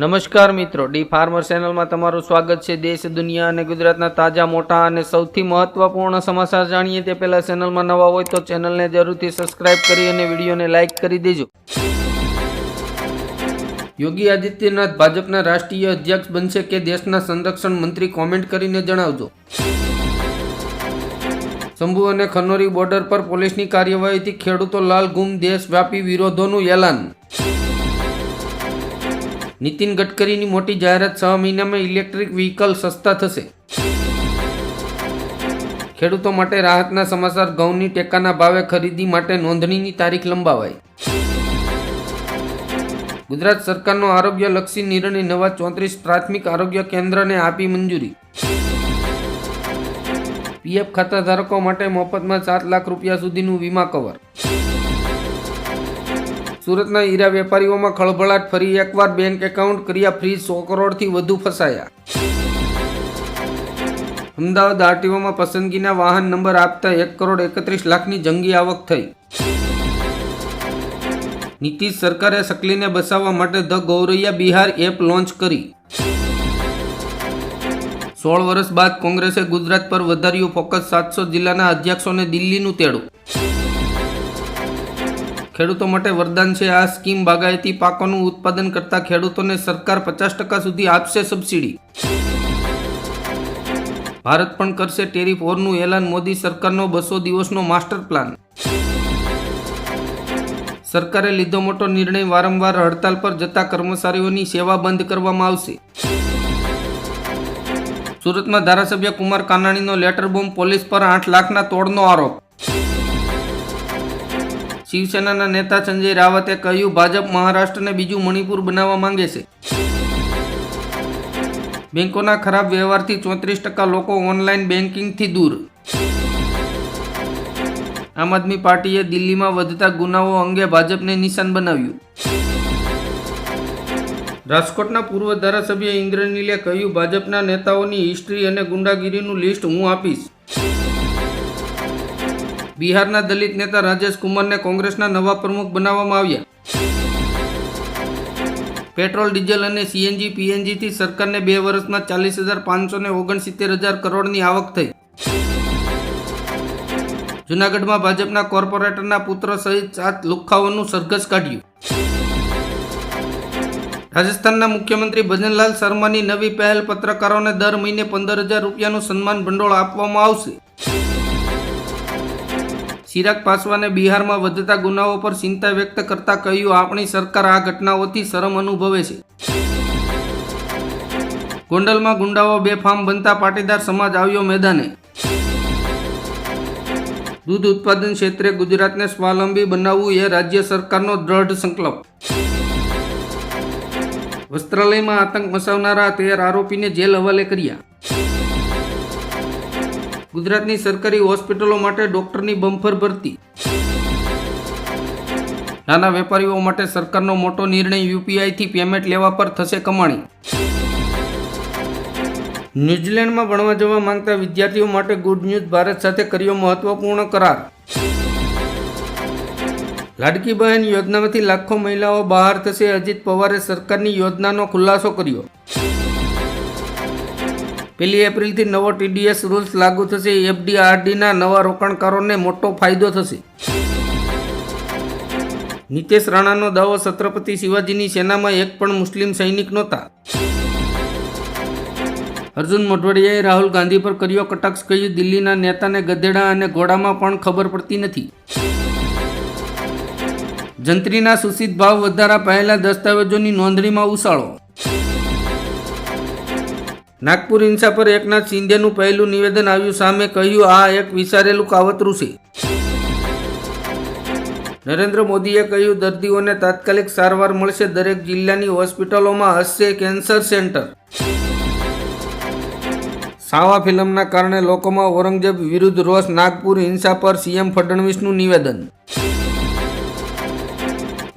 નમસ્કાર મિત્રો, D farmer ચેનલમાં તમારું સ્વાગત છે. દેશ, દુનિયા અને ગુજરાતના તાજા, મોટા અને સૌથી મહત્વપૂર્ણ સમાચાર જાણીએ તે પહેલા ચેનલમાં નવા હોય તો ચેનલને જરૂરથી સબસ્ક્રાઇબ કરી અને વિડીયોને લાઇક કરી દેજો. યોગી આદિત્યનાથ ભાજપના રાષ્ટ્રીય અધ્યક્ષ બનશે કે દેશના સંરક્ષણ મંત્રી કોમેન્ટ કરીને જણાવજો. શંભુ અને ખનોરી બોર્ડર પર પોલીસની કાર્યવાહીથી ખેડૂતો લાલ ગુમ, દેશવ્યાપી વિરોધોનું એલાન. નીતિન ગડકરીની મોટી જાહેરાત છ મહિનામાં ઇલેક્ટ્રિક વ્હીકલ સસ્તા થશે. ખેડૂતો માટે રાહતના સમાચાર ઘઉંની ટેકાના ભાવે ખરીદી માટે નોંધણીની તારીખ લંબાવાઈ. ગુજરાત સરકારનો આરોગ્યલક્ષી નિર્ણય નવા ચોત્રીસ પ્રાથમિક આરોગ્ય કેન્દ્રને આપી મંજૂરી. પીએફ ખાતા ધારકો માટે મફતમાં સાત લાખ રૂપિયા સુધીનું વીમા કવર. સુરતના હીરા વેપારીઓમાં ખળભળાટ ફરી એકવાર બેંક એકાઉન્ટ કર્યા ફ્રી સો કરોડથી વધુ ફસાયા. અમદાવાદ આરટીઓમાં પસંદગીના વાહન નંબર આપતા એક કરોડ એકત્રીસ લાખની જંગી આવક થઈ. નીતિશ સરકારે સકલીને બસાવવા માટે the Gauraiya Bihar app launch કરી. સોળ વર્ષ બાદ કોંગ્રેસે ગુજરાત પર વધાર્યું ફોકસ સાતસો જિલ્લાના અધ્યક્ષોને દિલ્હીનું તેડું. ખેડૂતો માટે વરદાન છે. આ સ્કીમ બાગાયતી પાકોનું ઉત્પાદન કરતા ખેડૂતોને સરકાર પચાસ ટકા સુધી આપશે સબસિડી. ભારત પણ કરશે ટેરિફ ઓરનું એલાન, મોદી સરકારનો બસો દિવસનો માસ્ટર પ્લાન. સરકારે લીધો મોટો નિર્ણય વારંવાર હડતાલ પર જતા કર્મચારીઓની સેવા બંધ કરવામાં આવશે. સુરતમાં ધારાસભ્ય કુમાર કાનાણીનો લેટર બોમ્બ પોલીસ પર આઠ લાખના તોડનો આરોપ. શિવસેનાના નેતા સંજય રાવતે કહ્યું, ભાજપ મહારાષ્ટ્રને બીજું મણિપુર બનાવવા માંગે છે. બેંકોના ખરાબ વ્યવહારથી ચોત્રીસ ટકા લોકો ઓનલાઈન બેન્કિંગથી દૂર. આમ આદમી પાર્ટીએ દિલ્હીમાં વધતા ગુનાઓ અંગે ભાજપને નિશાન બનાવ્યું. રાજકોટના પૂર્વ ધારાસભ્ય ઇન્દ્રનીલે કહ્યું, ભાજપના નેતાઓની હિસ્ટ્રી અને ગુંડાગીરીનું લિસ્ટ હું આપીશ. બિહારના દલિત નેતા રાજેશ કુમારને કોંગ્રેસના નવા પ્રમુખ બનાવવામાં આવ્યા. પેટ્રોલ, ડીઝલ અને સીએનજી, પીએનજીથી સરકારને બે વર્ષમાં ચાલીસ હજાર પાંચસો ને ઓગણસિત્તેર હજાર કરોડની આવક થઈ. જુનાગઢમાં ભાજપના કોર્પોરેટરના પુત્ર સહિત સાત લુખાઓનું સરઘસ કાઢ્યું. રાજસ્થાનના મુખ્યમંત્રી ભજનલાલ શર્માની નવી પહેલ પત્રકારોને દર મહિને પંદર હજાર રૂપિયાનું સન્માન ભંડોળ આપવામાં આવશે. ચિરાગ પાસવાને બિહારમાં વધતા ગુનાઓ પર ચિંતા વ્યક્ત કરતા કહ્યું, આપણી સરકાર આ ઘટનાઓથી શરમ અનુભવે છે. ગોંડલમાં ગુંડાઓ બેફામ બનતા પાટીદાર સમાજ આવ્યો મેદાને. દૂધ ઉત્પાદન ક્ષેત્રે ગુજરાતને સ્વાવલંબી બનાવવું એ રાજ્ય સરકારનો દ્રઢ સંકલ્પ. વસ્ત્રાલયમાં આતંક મચાવનારા તેર આરોપીને જેલ હવાલે કર્યા. ગુજરાતની સરકારી હોસ્પિટલો માટે ડોક્ટરની બમ્ફર ભરતી. નાના વેપારીઓ માટે સરકારનો મોટો નિર્ણય યુપીઆઈથી પેમેન્ટ લેવા પર થશે કમાણી. ન્યૂઝીલેન્ડમાં ભણવા જવા માંગતા વિદ્યાર્થીઓ માટે ગુડ ન્યૂઝ ભારત સાથે કર્યો મહત્વપૂર્ણ કરાર. લાડકી બહેન યોજનામાંથી લાખો મહિલાઓ બહાર થશે, અજીત પવારે સરકારની યોજનાનો ખુલાસો કર્યો. પહેલી એપ્રિલથી નવો ટીડીએસ રૂલ્સ લાગુ થશે એફડીઆરડીના નવા રોકાણકારોને મોટો ફાયદો થશે. નીતેશ રાણાનો દાવો છત્રપતિ શિવાજીની સેનામાં એક પણ મુસ્લિમ સૈનિક નહોતા. અર્જુન મોઢવાડિયાએ રાહુલ ગાંધી પર કર્યો કટાક્ષ, કહ્યું, દિલ્હીના નેતાને ગધેડા અને ઘોડામાં પણ ખબર પડતી નથી. જંત્રીના સૂચિત ભાવ વધારા પહેલા દસ્તાવેજોની નોંધણીમાં ઉછાળો. નાગપુર હિંસા પર એકનાથ શિંદેનું પહેલું નિવેદન આવ્યું સામે કહ્યું, આ એક વિચારેલું કાવતરું છે. નરેન્દ્ર મોદીએ કહ્યું, દર્દીઓને તાત્કાલિક સારવાર મળશે, દરેક જિલ્લાની હોસ્પિટલોમાં હશે કેન્સર સેન્ટર. સાવા ફિલ્મના કારણે લોકોમાં ઔરંગઝેબ વિરુદ્ધ રોષ, નાગપુર હિંસા પર સીએમ ફડણવીસનું નિવેદન.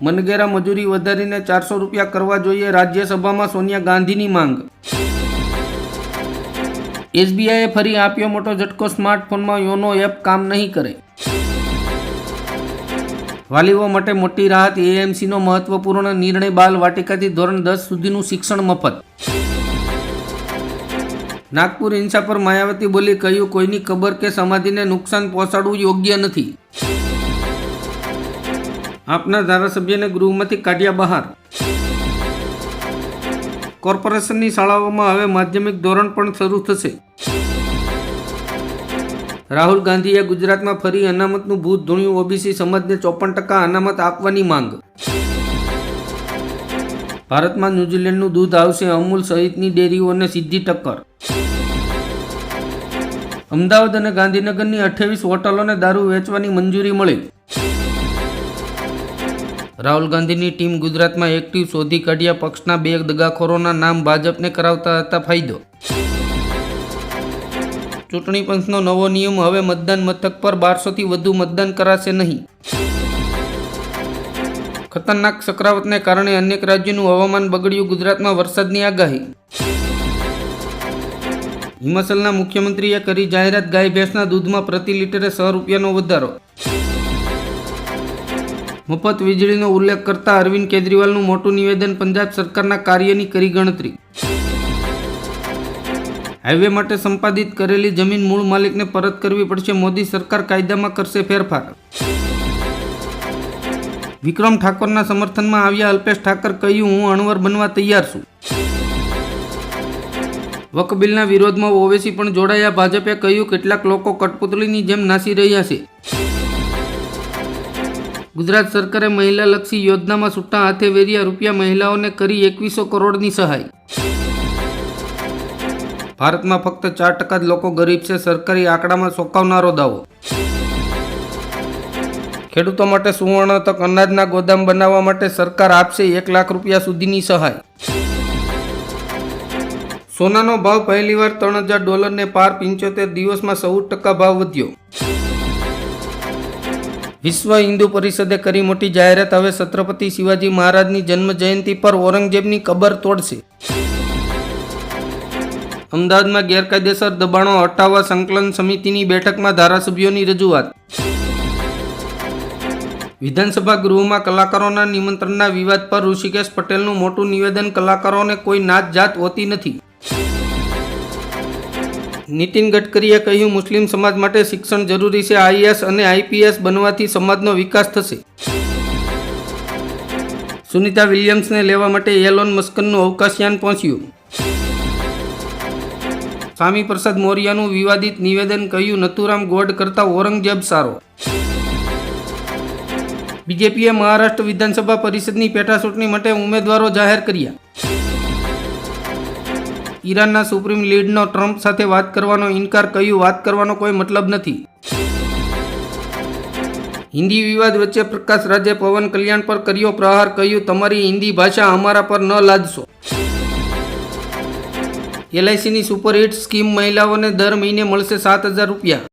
મનગેરા મજૂરી વધારીને ચારસો રૂપિયા કરવા જોઈએ રાજ્યસભામાં સોનિયા ગાંધીની માંગ. એસબીઆઈએ ફરી આપ્યો મોટો ઝટકો સ્માર્ટફોનમાં, યોનો એપ કામ નહીં કરે. વાલીઓ માટે મોટી રાહત એએમસીનો મહત્વપૂર્ણ નિર્ણય બાલ વાટિકાથી ધોરણ દસ સુધીનું શિક્ષણ મફત. નાગપુર હિંસા પર માયાવતી બોલી કહ્યું, કોઈની કબર કે સમાધિને નુકસાન પહોંચાડવું યોગ્ય નથી. આપના ધારાસભ્યને ગૃહમાંથી કાઢ્યા બહાર. કોર્પોરેશનની શાળાઓમાં હવે માધ્યમિક ધોરણ પણ શરૂ થશે. રાહુલ ગાંધીએ ગુજરાતમાં ફરી અનામતનું ભૂત ધૂણ્યું ઓબીસી સમાજને ચોપન ટકા અનામત આપવાની માંગ. ભારતમાં ન્યૂઝીલેન્ડનું દૂધ આવશે અમૂલ સહિતની ડેરીઓને સીધી ટક્કર. અમદાવાદ અને ગાંધીનગરની અઠ્યાવીસ હોટલોને દારૂ વેચવાની મંજૂરી મળી. રાહુલ ગાંધીની ટીમ ગુજરાતમાં એક્ટિવ શોધી કાઢ્યા પક્ષના બે દગાખોરોના નામ ભાજપને કરાવતા હતા ફાયદો. ચૂંટણી પંચનો નવો નિયમ હવે મતદાન મથક પર બારસોથી વધુ મતદાન કરાશે નહીં. ખતરનાક ચક્રાવતને કારણે અનેક રાજ્યોનું હવામાન બગડ્યું ગુજરાતમાં વરસાદની આગાહી. હિમાચલના મુખ્યમંત્રીએ કરી જાહેરાત, ગાય ભેંસના દૂધમાં પ્રતિ લીટરે સો રૂપિયાનો વધારો. મફત વીજળીનો ઉલ્લેખ કરતા અરવિંદ કેજરીવાલનું મોટું નિવેદન પંજાબ સરકારના કાર્યની કરી ગણતરી. હાઈવે માટે સંપાદિત કરેલી જમીન મૂળ માલિકને પરત કરવી પડશે. મોદી સરકાર કાયદામાં કરશે ફેરફાર. વિક્રમ ઠાકોરના સમર્થનમાં આવ્યા અલ્પેશ ઠાકર કહ્યું, હું અણવર બનવા તૈયાર છું. વકબિલના વિરોધમાં ઓવેસી પણ જોડાયા. ભાજપે કહ્યું, કેટલાક લોકો કઠપુતળીની જેમ નાસી રહ્યા છે. ગુજરાત સરકારે મહિલાલક્ષી યોજનામાં છૂટા હાથે વેર્યા રૂપિયા મહિલાઓને કરી એકવીસો કરોડની સહાય. ભારતમાં ફક્ત ચાર ટકા જ લોકો ગરીબ છે. સરકારી આંકડામાં ચોંકાવનારો દાવો. ખેડૂતો માટે સુવર્ણ તક અનાજના ગોદામ બનાવવા માટે સરકાર આપશે એક લાખ રૂપિયા સુધીની સહાય. સોનાનો ભાવ પહેલીવાર ત્રણ હજાર ડોલરને પાર પંચોતેર દિવસમાં ચૌદ ટકા ભાવ વધ્યો. વિશ્વ હિન્દુ પરિષદે કરી મોટી જાહેરાત. હવે છત્રપતિ શિવાજી મહારાજની જન્મ જયંતિ પર ઔરંગઝેબની કબર તોડશે. અમદાવાદમાં ગેરકાયદેસર દબાણો હટાવવા સંકલન સમિતિની બેઠકમાં ધારાસભ્યોની રજૂઆત. વિધાનસભા ગૃહમાં કલાકારોના નિમંત્રણના વિવાદ પર ઋષિકેશ પટેલનું મોટું નિવેદન, કલાકારોને કોઈ નાત જાત હોતી નથી. નીતિન ગડકરીએ કહ્યું, મુસ્લિમ સમાજ માટે શિક્ષણ જરૂરી છે. આઈએસ અને આઈપીએસ બનવાથી સમાજનો વિકાસ થશે. સુનિતા વિલિયમ્સને લેવા માટે એલોન મસ્કનનું અવકાશયાન પહોંચ્યું. સ્વામી પ્રસાદ મૌર્યનું વિવાદિત નિવેદન કહ્યું નથુરામ ગોડ કરતા ઔરંગઝેબ સારો. બીજેપીએ મહારાષ્ટ્ર વિધાનસભા પરિષદની પેટા ચૂંટણી માટે ઉમેદવારો જાહેર કર્યા. ઈરાનના સુપ્રીમ લીડનો ટ્રમ્પ સાથે વાત કરવાનો ઇનકાર કહ્યું. વાત કરવાનો કોઈ મતલબ નથી. હિન્દી વિવાદ વચ્ચે પ્રકાશ રાજે પવન કલ્યાણ પર કર્યો પ્રહાર, કહ્યું, તમારી હિન્દી ભાષા અમારા પર ન લાદશો. એલઆઈસીની સુપરહિટ સ્કીમ મહિલાઓને દર મહિને મળશે સાત હજાર રૂપિયા.